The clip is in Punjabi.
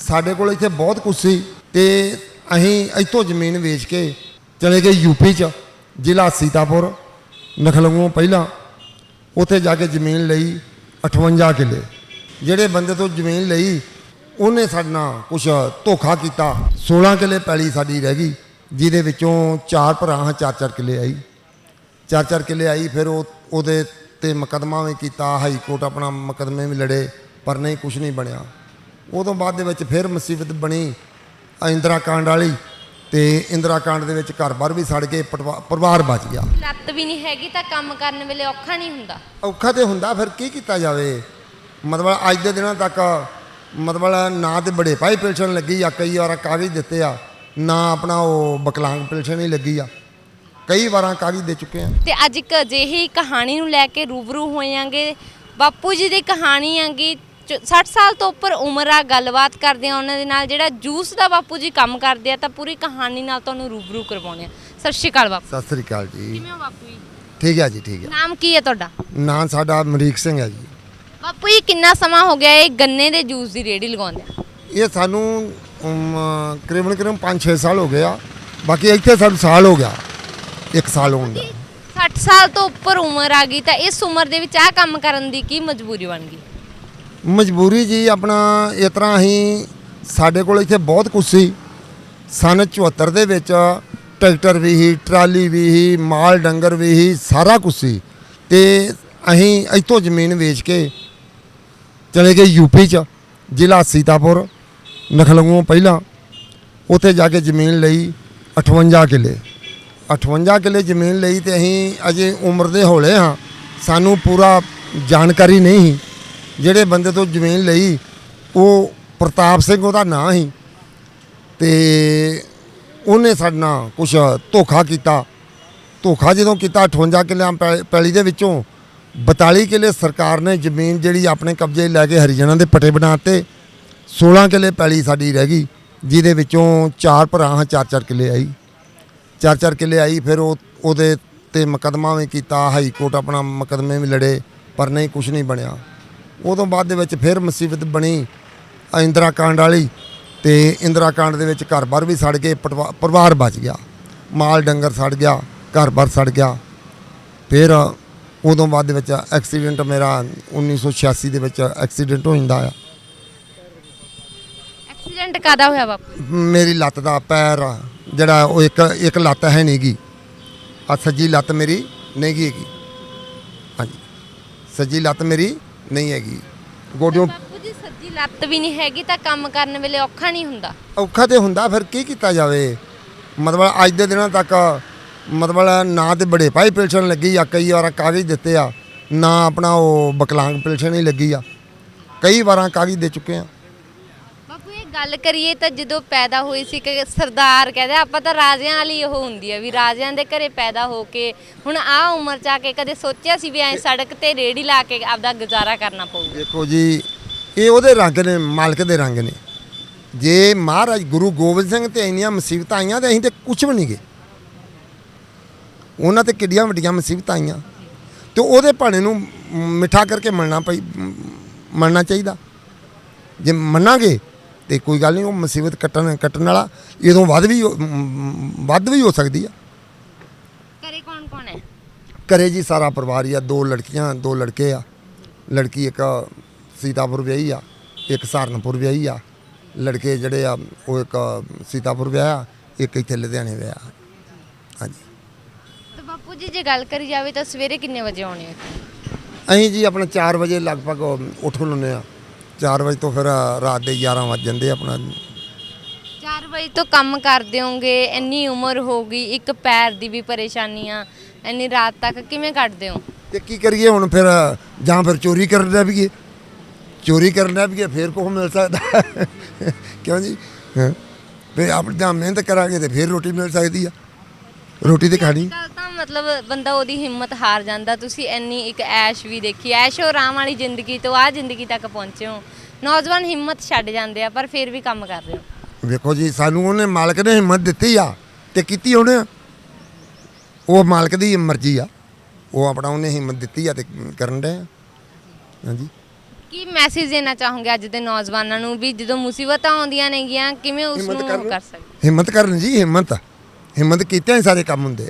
ਸਾਡੇ ਕੋਲ ਇੱਥੇ ਬਹੁਤ ਕੁਛ ਸੀ ਤੇ ਅਸੀਂ ਇੱਥੋਂ ਜ਼ਮੀਨ ਵੇਚ ਕੇ ਚਲੇ ਗਏ ਯੂਪੀ ਚ, ਜ਼ਿਲ੍ਹਾ ਸੀਤਾਪੁਰ ਨਖਲੰਗੋਂ ਪਹਿਲਾਂ। ਉੱਥੇ ਜਾ ਕੇ ਜ਼ਮੀਨ ਲਈ 58 ਕਿੱਲੇ। ਜਿਹੜੇ ਬੰਦੇ ਤੋਂ ਜ਼ਮੀਨ ਲਈ, ਉਹਨੇ ਸਾਡੇ ਨਾਲ ਕੁਛ ਧੋਖਾ ਕੀਤਾ। 16 ਕਿੱਲੇ ਪੈਲੀ ਸਾਡੀ ਰਹਿ ਗਈ, ਜਿਹਦੇ ਵਿੱਚੋਂ ਚਾਰ ਭਰਾ ਹਾਂ, ਚਾਰ ਚਾਰ ਕਿੱਲੇ ਆਈ। ਚਾਰ ਚਾਰ ਕਿੱਲੇ ਆਈ, ਫਿਰ ਉਹ, ਉਹਦੇ ਤੇ ਮੁਕੱਦਮਾ ਵੀ ਕੀਤਾ, ਹਾਈ ਕੋਰਟ ਆਪਣਾ ਮੁਕੱਦਮੇ ਵੀ ਲੜੇ, ਪਰ ਨਹੀਂ ਕੁਝ ਨਹੀਂ ਬਣਿਆ। ਉਦੋਂ ਬਾਅਦ ਦੇ ਵਿੱਚ ਫਿਰ ਮੁਸੀਬਤ ਬਣੀ ਇੰਦਰਾ ਕਾਂਡ ਵਾਲੀ ਤੇ ਇੰਦਰਾ ਕਾਂਡ ਦੇ ਵਿੱਚ ਘਰ-ਬਾਰ ਵੀ ਸੜ ਗਏ ਪਰਿਵਾਰ ਬਚ ਗਿਆ। ਲੱਤ ਵੀ ਨਹੀਂ ਹੈਗੀ ਤਾਂ ਕੰਮ ਕਰਨ ਵੇਲੇ ਔਖਾ ਨਹੀਂ ਹੁੰਦਾ। ਔਖਾ ਤੇ ਹੁੰਦਾ ਫਿਰ ਕੀ ਕੀਤਾ ਜਾਵੇ? ਮਤਲਬ ਅੱਜ ਦੇ ਦਿਨਾਂ ਤੱਕ ਮਤਲਬ ਨਾ ਤੇ ਬੜੇ ਭਾਈ ਪੈਨਸ਼ਨ ਲੱਗੀ ਆ ਕਈ ਵਾਰ ਕਾਗਜ਼ ਦਿੱਤੇ ਆ ਨਾ ਆਪਣਾ ਉਹ ਵਿਕਲਾਂਗ ਪੈਨਸ਼ਨ ਹੀ ਲੱਗੀ ਆ। ਕਈ ਵਾਰਾਂ ਕਾਗਜ਼ ਦੇ ਚੁੱਕੇ ਆ। ਤੇ ਅੱਜ ਇੱਕ ਅਜਿਹੀ ਕਹਾਣੀ ਨੂੰ ਲੈ ਕੇ ਰੂਬਰੂ ਹੋਇਆਂਗੇ। ਬਾਪੂ ਜੀ ਦੀ ਕਹਾਣੀ ਆਂਗੀ 60 ਸਾਲ ਤੋਂ ਉੱਪਰ ਉਮਰ ਆ ਗੱਲਬਾਤ ਕਰਦੇ ਆ ਉਹਨਾਂ ਦੇ ਨਾਲ ਜਿਹੜਾ ਜੂਸ ਦਾ ਬਾਪੂ ਜੀ ਕੰਮ ਕਰਦੇ ਆ ਤਾਂ ਪੂਰੀ ਕਹਾਣੀ ਨਾਲ ਤੁਹਾਨੂੰ ਰੂਬਰੂ ਕਰਵਾਉਣੇ ਆ। ਸਤਿ ਸ਼੍ਰੀ ਅਕਾਲ ਬਾਪੂ। ਸਤਿ ਸ੍ਰੀ ਅਕਾਲ ਜੀ। ਕਿਵੇਂ ਹੋ ਬਾਪੂ ਜੀ? ਠੀਕ ਹੈ ਜੀ ਠੀਕ ਹੈ ਨਾਮ ਕੀ ਹੈ ਤੁਹਾਡਾ? ਨਾਂ ਸਾਡਾ ਅਮਰੀਕ ਸਿੰਘ ਹੈ ਜੀ। ਬਾਪੂ ਜੀ ਕਿੰਨਾ ਸਮਾਂ ਹੋ ਗਿਆ ਇਹ ਗੰਨੇ ਦੇ ਜੂਸ ਦੀ ਰੇੜੀ ਲਗਾਉਂਦੇ ਆ? ਇਹ ਸਾਨੂੰ ਕਰੀਬਨ ਕਰੀਬਨ 5-6 ਸਾਲ ਹੋ ਗਏ ਆ। ਬਾਕੀ ਇੱਥੇ ਸਾਨੂੰ ਸਾਲ ਹੋ ਗਿਆ ਇੱਕ ਸਾਲ ਹੋਣ ਦਾ। 60 ਸਾਲ ਤੋਂ ਉੱਪਰ ਉਮਰ ਆ ਗਈ ਤਾਂ ਇਸ ਉਮਰ ਦੇ ਵਿੱਚ ਆਹ ਕੰਮ ਕਰਨ ਦੀ ਕੀ ਮਜਬੂਰੀ ਬਣ ਗਈ? ਮਜਬੂਰੀ ਜੀ ਆਪਣਾ ਇਸ ਤਰ੍ਹਾਂ ਅਸੀਂ ਸਾਡੇ ਕੋਲ ਇੱਥੇ ਬਹੁਤ ਕੁਛ ਸੀ। ਸਨ 74 ਦੇ ਵਿੱਚ ਟਰੈਕਟਰ ਵੀ ਸੀ, ਟਰਾਲੀ ਵੀ ਸੀ, ਮਾਲ ਡੰਗਰ ਵੀ ਸੀ, ਸਾਰਾ ਕੁਛ ਸੀ। ਤੇ ਅਸੀਂ ਇੱਥੋਂ ਜ਼ਮੀਨ ਵੇਚ ਕੇ ਚਲੇ ਗਏ ਯੂਪੀ ਚ, ਜ਼ਿਲ੍ਹਾ ਸੀਤਾਪੁਰ ਨਖਲੰਗੋਂ ਪਹਿਲਾਂ। ਉੱਥੇ ਜਾ ਕੇ ਜ਼ਮੀਨ ਲਈ 58 ਕਿੱਲੇ। 58 ਕਿੱਲੇ ਜ਼ਮੀਨ ਲਈ ਤੇ ਅਸੀਂ ਅਜੇ ਉਮਰ ਦੇ ਹੌਲੇ ਹਾਂ। ਸਾਨੂੰ ਪੂਰਾ ਜਾਣਕਾਰੀ ਨਹੀਂ ਸੀ। ਜਿਹੜੇ ਬੰਦੇ ਤੋਂ ਜ਼ਮੀਨ ਲਈ, ਉਹ ਪ੍ਰਤਾਪ ਸਿੰਘ ਉਹਦਾ ਨਾਂ ਸੀ। ਤੇ ਉਹਨੇ ਸਾਡੇ ਨਾਲ ਕੁਛ ਧੋਖਾ ਕੀਤਾ। ਧੋਖਾ ਜਦੋਂ ਕੀਤਾ 58 ਕਿੱਲਿਆਂ ਪੈ- ਪੈਲੀ ਦੇ ਵਿੱਚੋਂ 42 ਕਿੱਲੇ ਸਰਕਾਰ ਨੇ ਜ਼ਮੀਨ ਜਿਹੜੀ ਆਪਣੇ ਕਬਜ਼ੇ ਲੈ ਕੇ ਹਰੀਜਨਾਂ ਦੇ ਪਟੇ ਬਣਾਤੇ 16 ਕਿੱਲੇ ਪੈਲੀ ਸਾਡੀ ਰਹਿ ਗਈ, ਜਿਹਦੇ ਵਿੱਚੋਂ ਚਾਰ ਭਰਾ ਹਾਂ, ਚਾਰ ਚਾਰ ਕਿੱਲੇ ਆਈ। ਚਾਰ ਚਾਰ ਕਿੱਲੇ ਆਈ, ਫਿਰ ਉਹ, ਉਹਦੇ ਤੇ ਮੁਕੱਦਮਾ ਵੀ ਕੀਤਾ, ਹਾਈ ਕੋਰਟ ਆਪਣਾ ਮੁਕੱਦਮੇ ਵੀ ਲੜੇ, ਪਰ ਨਹੀਂ ਕੁਝ ਨਹੀਂ ਬਣਿਆ। ਉਦੋਂ ਬਾਅਦ ਦੇ ਵਿੱਚ ਫਿਰ ਮੁਸੀਬਤ ਬਣੀ ਇੰਦਰਾ ਕਾਂਡ ਵਾਲੀ ਤੇ ਇੰਦਰਾ ਕਾਂਡ ਦੇ ਵਿੱਚ ਘਰ-ਬਾਰ ਵੀ ਸੜ ਗਏ ਪਰਿਵਾਰ ਬਚ ਗਿਆ। ਮਾਲ ਡੰਗਰ ਸੜ ਗਿਆ ਘਰ-ਬਾਰ ਸੜ ਗਿਆ। ਫਿਰ ਉਦੋਂ ਬਾਅਦ ਦੇ ਵਿੱਚ ਐਕਸੀਡੈਂਟ ਮੇਰਾ 1986 ਦੇ ਵਿੱਚ ਐਕਸੀਡੈਂਟ ਹੋ ਜਾਂਦਾ ਆ। ਐਕਸੀਡੈਂਟ ਕਾਦਾ ਹੋਇਆ ਬਾਪੂ? ਮੇਰੀ ਲੱਤ ਦਾ ਪੈਰ ਜਿਹੜਾ ਉਹ ਇੱਕ ਇੱਕ ਲੱਤ ਹੈ ਨਹੀਂਗੀ ਆ ਸੱਜੀ ਲੱਤ ਮੇਰੀ ਨਹੀਂ ਗੀ ਹੈਗੀ। ਹਾਂਜੀ। ਸੱਜੀ ਲੱਤ ਮੇਰੀ ਨਹੀਂ ਹੈਗੀ। ਗੋਡਿਓਂ ਬਾਪੂ ਜੀ ਸੱਜੀ ਲੱਤ ਵੀ ਨਹੀਂ ਹੈਗੀ ਤਾਂ ਕੰਮ ਕਰਨ ਵੇਲੇ ਔਖਾ ਨਹੀਂ ਹੁੰਦਾ। ਔਖਾ ਤੇ ਹੁੰਦਾ ਫਿਰ ਕੀ ਕੀਤਾ ਜਾਵੇ? ਮਤਲਬ ਅੱਜ ਦੇ ਦਿਨਾਂ ਤੱਕ ਮਤਲਬ ਨਾ ਤੇ ਬੜੇ ਭਾਈ ਪੈਨਸ਼ਨ ਲੱਗੀ ਆ ਕਈ ਵਾਰ ਕਾਗਜ਼ ਦਿੱਤੇ ਆ ਨਾ ਆਪਣਾ ਉਹ ਵਿਕਲਾਂਗ ਪੈਨਸ਼ਨ ਹੀ ਲੱਗੀ ਆ। ਕਈ ਵਾਰਾਂ ਕਾਗਜ਼ ਦੇ ਚੁੱਕੇ ਆ। ਗੱਲ ਕਰੀਏ ਤਾਂ ਜਦੋਂ ਪੈਦਾ ਹੋਈ ਸੀ ਕਿ ਸਰਦਾਰ ਕਹਿੰਦੇ ਆਪਾਂ ਤਾਂ ਰਾਜਿਆਂ ਵਾਲੀ ਉਹ ਹੁੰਦੀ ਆ ਵੀ ਰਾਜਿਆਂ ਦੇ ਘਰੇ ਪੈਦਾ ਹੋ ਕੇ ਹੁਣ ਆ ਉਮਰ ਚ ਆ ਕੇ ਕਦੇ ਸੋਚਿਆ ਸੀ ਵੀ ਐ ਸੜਕ ਤੇ ਰੇੜੀ ਲਾ ਕੇ ਆਪਦਾ ਗੁਜ਼ਾਰਾ ਕਰਨਾ ਪਊਗਾ? ਦੇਖੋ ਜੀ, ਇਹ ਉਹਦੇ ਰੰਗ ਨੇ, ਮਾਲਕ ਦੇ ਰੰਗ ਨੇ। ਜੇ ਮਹਾਰਾਜ ਗੁਰੂ ਗੋਬਿੰਦ ਸਿੰਘ ਤੇ ਇੰਨੀਆਂ ਮੁਸੀਬਤਾਂ ਆਈਆਂ ਤੇ ਅਸੀਂ ਤੇ ਕੁਝ ਵੀ ਨਹੀਂ ਗਏ। ਉਹਨਾਂ ਤੇ ਕਿੱਡੀਆਂ ਵੱਡੀਆਂ ਮੁਸੀਬਤਾਂ ਆਈਆਂ। ਤੇ ਉਹਦੇ ਭਾਣੇ ਨੂੰ ਮਿੱਠਾ ਕਰਕੇ ਮੰਨਣਾ ਪਈ ਮੰਨਣਾ ਚਾਹੀਦਾ। ਜੇ ਮੰਨਾਂਗੇ ਤੇ ਕੋਈ ਗੱਲ ਨਹੀਂ ਉਹ ਮੁਸੀਬਤ ਕੱਟਣ ਕੱਟਣ ਵਾਲਾ ਇਦੋਂ ਵੱਧ ਵੀ ਵੱਧ ਵੀ ਹੋ ਸਕਦੀ ਆ। ਘਰੇ ਕੌਣ ਕੌਣ ਹੈ? ਘਰੇ ਜੀ ਸਾਰਾ ਪਰਿਵਾਰ ਹੀ ਆ ਦੋ ਲੜਕੀਆਂ ਦੋ ਲੜਕੇ ਆ। ਲੜਕੀ ਇੱਕ ਸੀਤਾਪੁਰ ਵਿਆਹੀ ਆ ਇੱਕ ਸਹਾਰਨਪੁਰ ਵਿਆਹੀ ਆ। ਲੜਕੇ ਜਿਹੜੇ ਆ ਉਹ ਇੱਕ ਸੀਤਾਪੁਰ ਵਿਆਹਿਆ ਇੱਕ ਇੱਥੇ ਲੁਧਿਆਣੇ ਵਿਆਹਿਆ ਹਾਂਜੀ। ਤਾਂ ਬਾਪੂ ਜੀ ਜੇ ਗੱਲ ਕਰੀ ਜਾਵੇ ਤਾਂ ਸਵੇਰੇ ਕਿੰਨੇ ਵਜੇ ਆਉਣੇ ਆ ਅਸੀਂ ਜੀ ਆਪਣਾ 4 ਵਜੇ ਲਗਭਗ ਉੱਠ ਖਲੋਨੇ ਆ। 4 ਵਜੇ ਤੋਂ ਫਿਰ ਰਾਤ ਦੇ 11 ਵੱਜ ਜਾਂਦੇ ਆਪਣਾ। 4 ਵਜੇ ਤੋਂ ਕੰਮ ਕਰਦੇ ਹੋਗੇ ਇੰਨੀ ਉਮਰ ਹੋ ਗਈ ਇੱਕ ਪੈਰ ਦੀ ਵੀ ਪਰੇਸ਼ਾਨੀ ਆ ਇੰਨੀ ਰਾਤ ਤੱਕ ਕਿਵੇਂ ਕੱਢਦੇ ਹੋ? ਤੇ ਕੀ ਕਰੀਏ ਹੁਣ ਫਿਰ ਜਾਂ ਫਿਰ ਚੋਰੀ ਕਰਨ ਦਾ ਵੀ ਚੋਰੀ ਕਰਨ ਦਾ ਵੀ ਫਿਰ ਕੋਹ ਮਿਲ ਸਕਦਾ। ਕਿਉਂ ਜੀ? ਫਿਰ ਆਪ ਜਾਂ ਮਿਹਨਤ ਕਰਾਂਗੇ ਤੇ ਫਿਰ ਰੋਟੀ ਮਿਲ ਸਕਦੀ ਆ। ਰੋਟੀ ਤੇ ਖਾਣੀ। ਤਾਂ ਮਤਲਬ ਬੰਦਾ ਉਹਦੀ ਹਿੰਮਤ ਹਾਰ ਜਾਂਦਾ। ਤੁਸੀਂ ਇੰਨੀ ਇੱਕ ਐਸ਼ ਵੀ ਦੇਖੀ। ਐਸ਼ ਉਹ ਆਰਾਮ ਵਾਲੀ ਜ਼ਿੰਦਗੀ ਤੋਂ ਆ ਜ਼ਿੰਦਗੀ ਤੱਕ ਪਹੁੰਚੇ ਹੋ। ਨੌਜਵਾਨ ਹਿੰਮਤ ਛੱਡ ਜਾਂਦੇ ਆ ਪਰ ਫਿਰ ਵੀ ਕੰਮ ਕਰ ਰਹੇ ਹੋ। ਵੇਖੋ ਜੀ ਸਾਨੂੰ ਉਹਨੇ ਮਾਲਕ ਨੇ ਹਿੰਮਤ ਦਿੱਤੀ ਆ ਤੇ ਕੀਤੀ ਉਹਨੇ। ਉਹ ਮਾਲਕ ਦੀ ਮਰਜ਼ੀ ਆ। ਉਹ ਆਪਣਾ ਉਹਨੇ ਹਿੰਮਤ ਦਿੱਤੀ ਆ ਤੇ ਕਰਨ ਦੇ ਹਾਂਜੀ। ਕੀ ਮੈਸੇਜ ਦੇਣਾ ਚਾਹੋਗੇ ਅੱਜ ਦੇ ਨੌਜਵਾਨਾਂ ਨੂੰ ਵੀ ਜਦੋਂ ਮੁਸੀਬਤਾਂ ਆਉਂਦੀਆਂ ਨੇਗੀਆਂ ਕਿਵੇਂ ਉਸ ਨੂੰ। ਕਰ ਸਕਦੇ? ਹਿੰਮਤ ਕਰਨ ਜੀ ਹਿੰਮਤ। ਹਿੰਮਤ ਕੀਤਿਆਂ ਹੀ ਸਾਰੇ ਕੰਮ ਹੁੰਦੇ